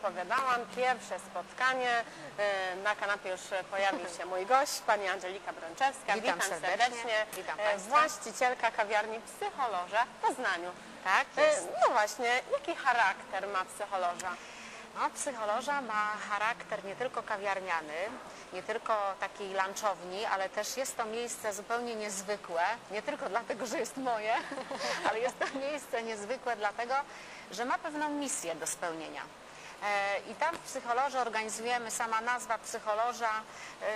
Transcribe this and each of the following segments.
zapowiadałam, pierwsze spotkanie. E, Na kanapie już pojawił się mój gość, pani Angelika Brączewska. Witam serdecznie. Witam E. Właścicielka kawiarni Psycholoża w Poznaniu. Tak, E, jest. No właśnie, jaki charakter ma psycholoża? No, psycholoża ma charakter nie tylko kawiarniany, nie tylko takiej lunchowni, ale też jest to miejsce zupełnie niezwykłe, nie tylko dlatego, że jest moje, ale jest to miejsce niezwykłe dlatego, że ma pewną misję do spełnienia. E, I tam w psycholoży organizujemy, sama nazwa psycholoża. e,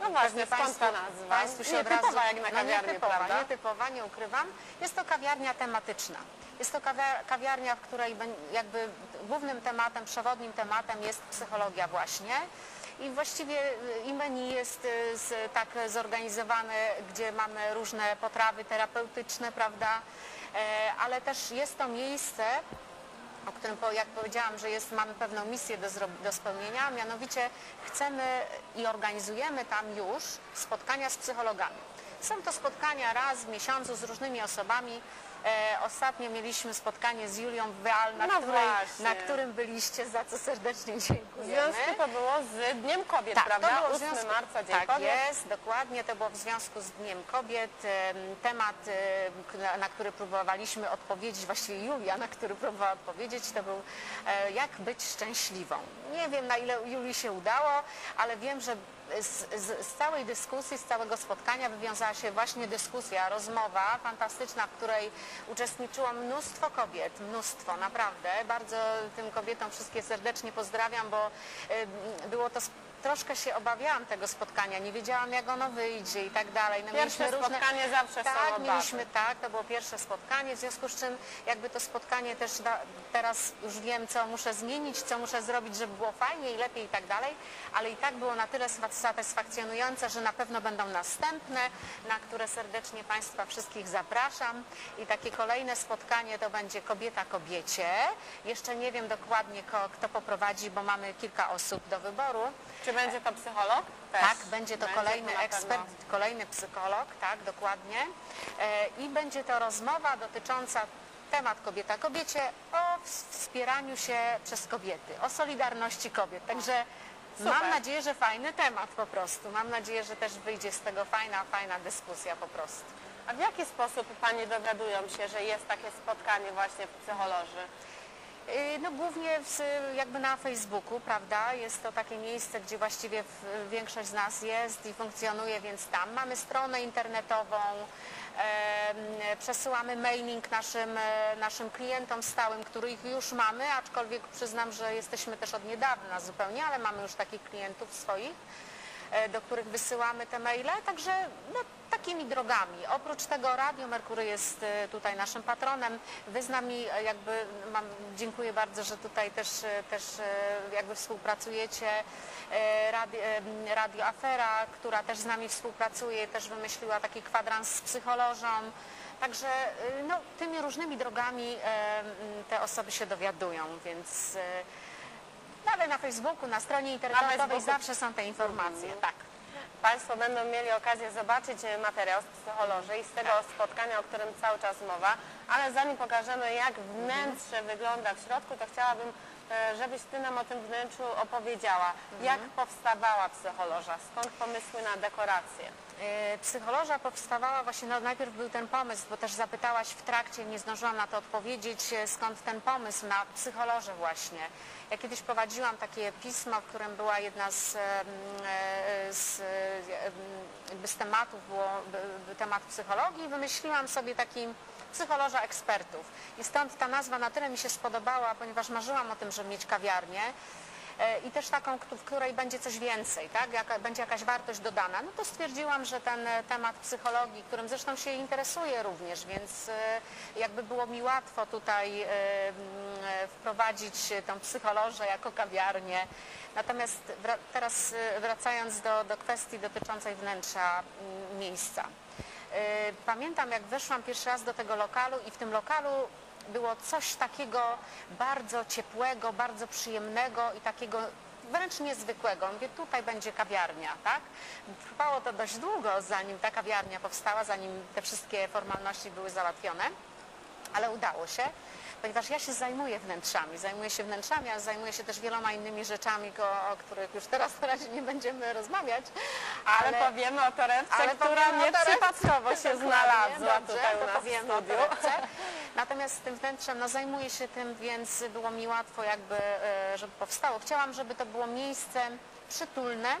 No właśnie, skąd ta nazwa? Państwu się Nietypowa od razu, jak na no, kawiarnię, nietypowa, prawda? Nietypowa, nie ukrywam. Jest to kawiarnia tematyczna. Jest to kawia- kawiarnia, w której jakby głównym tematem, przewodnim tematem jest psychologia właśnie. I właściwie y, i menu jest y, z, tak zorganizowane, gdzie mamy różne potrawy terapeutyczne, prawda? E, ale też jest to miejsce, o którym, jak powiedziałam, że jest, mamy pewną misję do, do spełnienia, mianowicie chcemy i organizujemy tam już spotkania z psychologami. Są to spotkania raz w miesiącu z różnymi osobami. E, ostatnio mieliśmy spotkanie z Julią Weal, na, No której, właśnie. na którym byliście, za co serdecznie W dziękujemy. związku to było z Dniem Kobiet, Tak, prawda? to było w 8 związku, marca, Dzień tak Kobiet. jest, dokładnie, to było w związku z Dniem Kobiet. Em, Temat, em, na, na który próbowaliśmy odpowiedzieć, właściwie Julia, na który próbowała odpowiedzieć, to był e, jak być szczęśliwą. Nie wiem, na ile Julii się udało, ale wiem, że z, z, z całej dyskusji, z całego spotkania wywiązała się właśnie dyskusja, rozmowa fantastyczna, w której uczestniczyło mnóstwo kobiet, mnóstwo, naprawdę. Bardzo tym kobietom wszystkie serdecznie pozdrawiam, bo było to troszkę się obawiałam tego spotkania, nie wiedziałam jak ono wyjdzie i tak dalej. No, Pierwsze mieliśmy różne- spotkanie zawsze są tak, obawy. mieliśmy tak, to było pierwsze spotkanie, w związku z czym jakby to spotkanie też da, teraz już wiem, co muszę zmienić, co muszę zrobić, żeby było fajnie i lepiej i tak dalej, ale i tak było na tyle satysfakcjonujące, że na pewno będą następne, na które serdecznie Państwa wszystkich zapraszam i takie kolejne spotkanie to będzie kobieta kobiecie. Jeszcze nie wiem dokładnie kto poprowadzi, bo mamy kilka osób do wyboru. Czy będzie to psycholog? Też. Tak, będzie to kolejny na ekspert, kolejny psycholog, tak, dokładnie. E, I będzie to rozmowa dotycząca temat kobieta kobiecie o ws- wspieraniu się przez kobiety, o solidarności kobiet. Także Super. mam nadzieję, że fajny temat po prostu. Mam nadzieję, że też wyjdzie z tego fajna, fajna dyskusja po prostu. A w jaki sposób Panie dowiadują się, że jest takie spotkanie właśnie w psycholoży? Y, No głównie w, jakby na Facebooku, prawda? Jest to takie miejsce, gdzie właściwie większość z nas jest i funkcjonuje, więc tam mamy stronę internetową, przesyłamy mailing naszym, e, naszym klientom stałym, których już mamy, aczkolwiek przyznam, że jesteśmy też od niedawna zupełnie, ale mamy już takich klientów swoich e, do których wysyłamy te maile, także no, takimi drogami. Oprócz tego Radio Merkury jest e, tutaj naszym patronem. Wy z nami e, jakby, mam, dziękuję bardzo, że tutaj też, e, też jakby współpracujecie. Radio, Radio Afera, która też z nami współpracuje, też wymyśliła taki kwadrans z psycholożą. Także no, tymi różnymi drogami te osoby się dowiadują, więc ale na Facebooku, na stronie internetowej Facebooku. zawsze są te informacje. Tak. Państwo będą mieli okazję zobaczyć e, materiał z psycholoży i z tego Tak. spotkania, o którym cały czas mowa, ale zanim pokażemy jak wnętrze wygląda w środku, to chciałabym, e, żebyś Ty nam o tym wnętrzu opowiedziała. Mhm. Jak powstawała psycholoża? Skąd pomysły na dekoracje? E, Psycholoża powstawała właśnie, no najpierw był ten pomysł, bo też zapytałaś w trakcie, nie zdążyłam na to odpowiedzieć, e, skąd ten pomysł na psycholożę właśnie. Ja kiedyś prowadziłam takie pismo, w którym była jedna z, e, z, jakby z tematów, było by- by temat psychologii i wymyśliłam sobie taki psycholoża ekspertów. I stąd ta nazwa na tyle mi się spodobała, ponieważ marzyłam o tym, żeby mieć kawiarnię. E, i też taką, w której będzie coś więcej, tak? Jaka, będzie jakaś wartość dodana. No to stwierdziłam, że ten e, temat psychologii, którym zresztą się interesuję również, więc e, jakby było mi łatwo tutaj m, e, wprowadzić tą psycholożę jako kawiarnię. Natomiast teraz wracając do, do kwestii dotyczącej wnętrza m, miejsca. Pamiętam, jak weszłam pierwszy raz do tego lokalu i w tym lokalu było coś takiego bardzo ciepłego, bardzo przyjemnego i takiego wręcz niezwykłego. Mówię, tutaj będzie kawiarnia, tak? Trwało to dość długo, zanim ta kawiarnia powstała, zanim te wszystkie formalności były załatwione, ale udało się. Ponieważ ja się zajmuję wnętrzami, zajmuję się wnętrzami, ale zajmuję się też wieloma innymi rzeczami, o, których już teraz na razie nie będziemy rozmawiać. Ale, powiemy o torebce, ale która powiemy o nie torebce. przypadkowo się Dokładnie, znalazła tutaj u nas w studiu. Natomiast z tym wnętrzem, no zajmuję się tym, więc było mi łatwo jakby, e, żeby powstało. Chciałam, żeby to było miejsce przytulne,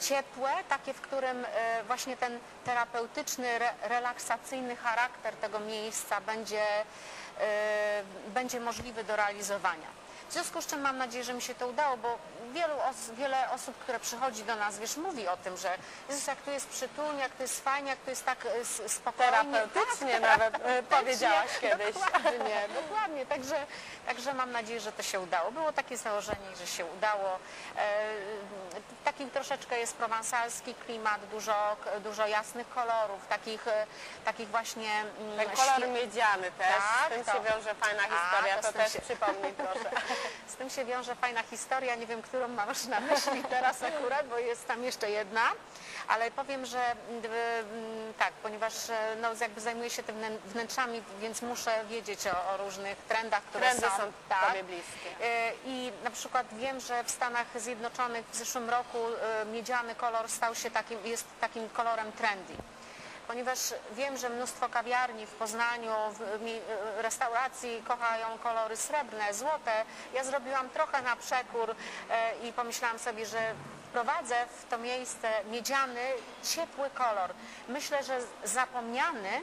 ciepłe, takie, w którym e, właśnie ten terapeutyczny, re, relaksacyjny charakter tego miejsca będzie, będzie możliwy do realizowania. W związku z czym mam nadzieję, że mi się to udało, bo wielu os wiele osób, które przychodzi do nas, wiesz, mówi o tym, że Jezus, jak tu jest przytulnie, jak tu jest fajnie, jak tu jest tak s- spokojnie. Terapeutycznie Tak, nawet, e, terapeutycznie, powiedziałaś kiedyś. Dokładnie, dokładnie. Także, także mam nadzieję, że to się udało. Było takie założenie, że się udało. E, taki troszeczkę jest prowansalski klimat, dużo, dużo jasnych kolorów, takich, takich właśnie mm, Ten kolor miedziany też, Tak, z tym to- się wiąże fajna A, historia, to to, tym też się- przypomnij proszę. Z tym się wiąże fajna historia, nie wiem, którą masz na myśli teraz akurat, bo jest tam jeszcze jedna, ale powiem, że mm, mm, tak, ponieważ e, no, jakby zajmuję się tym wnę- wnętrzami, więc muszę wiedzieć o, o różnych trendach, które Trendy są. są tak. Tobie bliskie. E, I na przykład wiem, że w Stanach Zjednoczonych w zeszłym roku e, miedziany kolor stał się takim, jest takim kolorem trendy. Ponieważ wiem, że mnóstwo kawiarni w Poznaniu, w e, restauracji kochają kolory srebrne, złote. Ja zrobiłam trochę na przekór e, i pomyślałam sobie, że wprowadzę w to miejsce miedziany, ciepły kolor. Myślę, że zapomniany,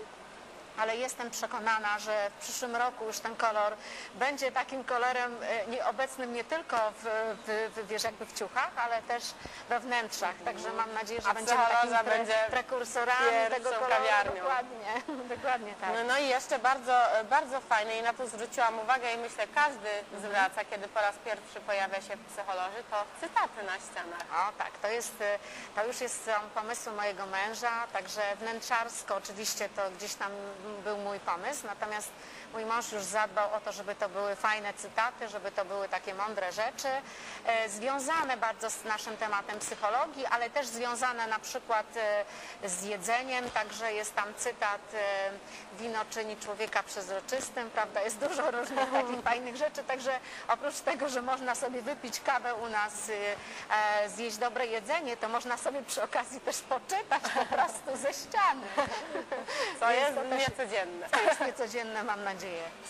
ale jestem przekonana, że w przyszłym roku już ten kolor będzie takim kolorem e, obecnym nie tylko w, w, w, wiesz, jakby w ciuchach, ale też we wnętrzach. Także mam nadzieję, że będziemy takimi pre, będzie prekursorami tego koloru. kawiarnią. Dokładnie, dokładnie tak. No, no i jeszcze bardzo, bardzo fajne i na to zwróciłam uwagę i myślę każdy zwraca, kiedy po raz pierwszy pojawia się w psychologii, to cytaty na ścianach. O tak, to, jest, e, to już jest są pomysły mojego męża, także wnętrzarsko oczywiście to gdzieś tam był mój pomysł, natomiast mój mąż już zadbał o to, żeby to były fajne cytaty, żeby to były takie mądre rzeczy, e, związane bardzo z naszym tematem psychologii, ale też związane na przykład e, z jedzeniem, także jest tam cytat e, wino czyni człowieka przezroczystym, prawda, jest dużo różnych takich fajnych rzeczy, także oprócz tego, że można sobie wypić kawę u nas, zjeść dobre jedzenie, to można sobie przy okazji też poczytać po prostu ze ściany. To Więc jest to też- niecodzienne. To jest niecodzienne, mam nadzieję.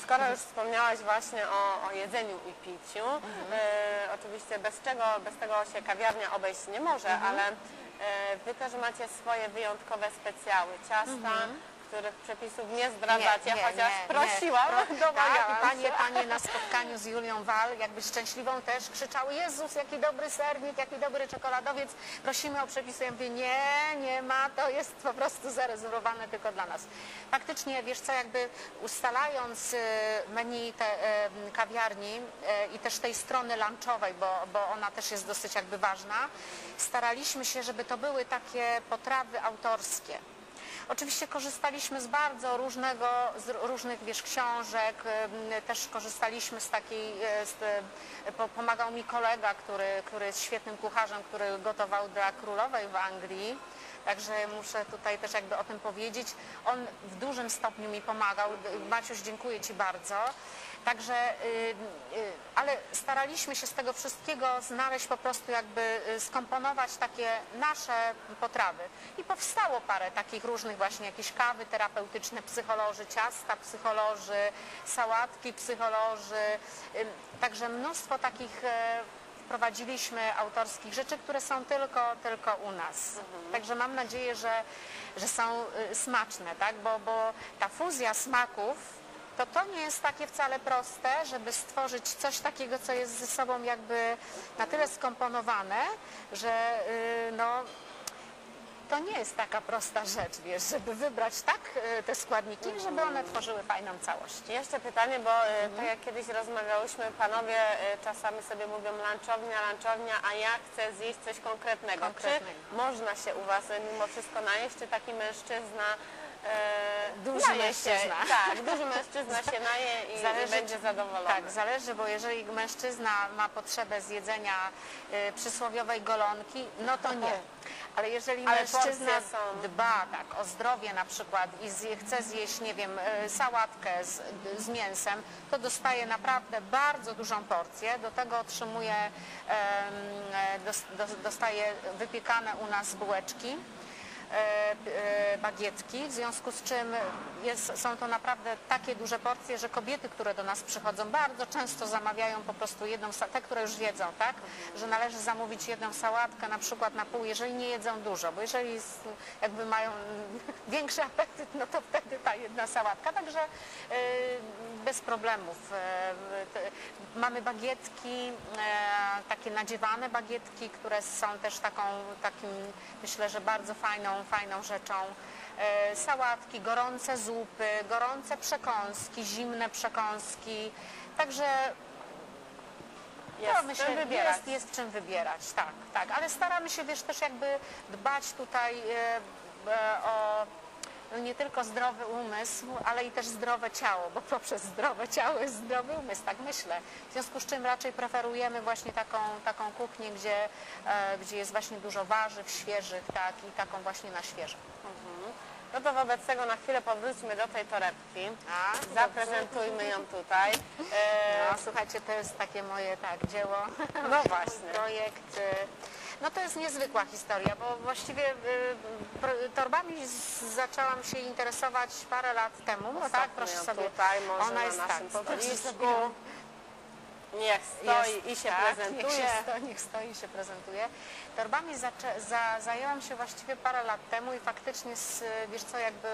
Skoro już wspomniałaś właśnie o, o jedzeniu i piciu, e, oczywiście bez czego, bez tego się kawiarnia obejść nie może, ale e, Wy też macie swoje wyjątkowe specjały, ciasta, których przepisów nie zdradzacie, chociaż prosiłam, Pro- domagałam Tak, panie, panie na spotkaniu z Julią Wal, jakby szczęśliwą też, krzyczały Jezus, jaki dobry sernik, jaki dobry czekoladowiec, prosimy o przepisy. Ja mówię, nie, nie ma, to jest po prostu zarezerwowane tylko dla nas. Faktycznie, wiesz co, jakby ustalając y, menu te, e, kawiarni e, i też tej strony lunchowej, bo, bo ona też jest dosyć jakby ważna, staraliśmy się, żeby to były takie potrawy autorskie. Oczywiście korzystaliśmy z bardzo różnego, z różnych wiesz, książek, też korzystaliśmy z takiej, e, z, e, po- pomagał mi kolega, który, który jest świetnym kucharzem, który gotował dla królowej w Anglii. Także muszę tutaj też jakby o tym powiedzieć. On w dużym stopniu mi pomagał. Maciuś, dziękuję Ci bardzo. Także, y, y, ale staraliśmy się z tego wszystkiego znaleźć po prostu jakby y, skomponować takie nasze potrawy. I powstało parę takich różnych właśnie jakieś kawy terapeutyczne, psycholoży, ciasta psycholoży, sałatki psycholoży. Także mnóstwo takich e, wprowadziliśmy autorskich rzeczy, które są tylko, tylko u nas. Także mam nadzieję, że, że są y, smaczne, tak? bo, bo ta fuzja smaków to to nie jest takie wcale proste, żeby stworzyć coś takiego, co jest ze sobą jakby na tyle skomponowane, że y, no, to nie jest taka prosta rzecz, wiesz, żeby wybrać tak y, te składniki, żeby one tworzyły fajną całość. Jeszcze pytanie, bo e, tak jak kiedyś rozmawiałyśmy, panowie e, czasami sobie mówią lunchownia, lunchownia, a ja chcę zjeść coś konkretnego. Konkretnego. Czy można się u Was e, mimo wszystko najeść, czy taki mężczyzna e, Duży naje mężczyzna. Się, tak, duży mężczyzna się naje i, i będzie zadowolony. Tak, zależy, bo jeżeli mężczyzna ma potrzebę zjedzenia y, przysłowiowej golonki, no to nie. Ale jeżeli Ale mężczyzna są- dba tak, o zdrowie na przykład i zje, chce zjeść, nie wiem, e, sałatkę z, z mięsem, to dostaje naprawdę bardzo dużą porcję. Do tego otrzymuje, e, dos, dos, dostaje wypiekane u nas bułeczki bagietki, w związku z czym jest, są to naprawdę takie duże porcje, że kobiety, które do nas przychodzą, bardzo często zamawiają po prostu jedną, te, które już wiedzą, tak, że należy zamówić jedną sałatkę na przykład na pół, jeżeli nie jedzą dużo, bo jeżeli jakby mają większy apetyt, no to jedna sałatka, także e, bez problemów. Te- Mamy bagietki, e, takie nadziewane bagietki, które są też taką, takim, myślę, że bardzo fajną, fajną rzeczą. Sałatki, gorące zupy, gorące przekąski, zimne przekąski. Także Jest to myślę, czym wybierać. jest, jest czym wybierać, tak, tak. Ale staramy się wiesz, też jakby dbać tutaj e, e, o nie tylko zdrowy umysł, ale i też zdrowe ciało, bo poprzez zdrowe ciało jest zdrowy umysł, tak myślę. W związku z czym raczej preferujemy właśnie taką, taką kuchnię, gdzie, e, gdzie jest właśnie dużo warzyw świeżych, tak, i taką właśnie na świeżo. No to wobec tego na chwilę powróćmy do tej torebki. A, Zaprezentujmy ją tutaj. E, No, słuchajcie, to jest takie moje tak, dzieło. No właśnie. Projekt. No to jest niezwykła historia, bo właściwie y, torbami z- zaczęłam się interesować parę lat temu. No tak, proszę sobie. tutaj, może Ona na jest naszym tak, proszę stolisku. sobie Niech stoi jest, i się tak, prezentuje. Niech, się stoi, niech stoi i się prezentuje. Torbami za, zajęłam się właściwie parę lat temu i faktycznie, z, wiesz co, jakby,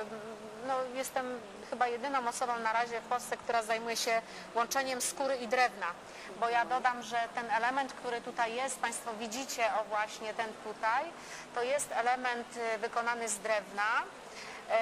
no, jestem chyba jedyną osobą na razie w Polsce, która zajmuje się łączeniem skóry i drewna. Bo ja dodam, że ten element, który tutaj jest, Państwo widzicie, o właśnie ten tutaj, to jest element y, wykonany z drewna. E,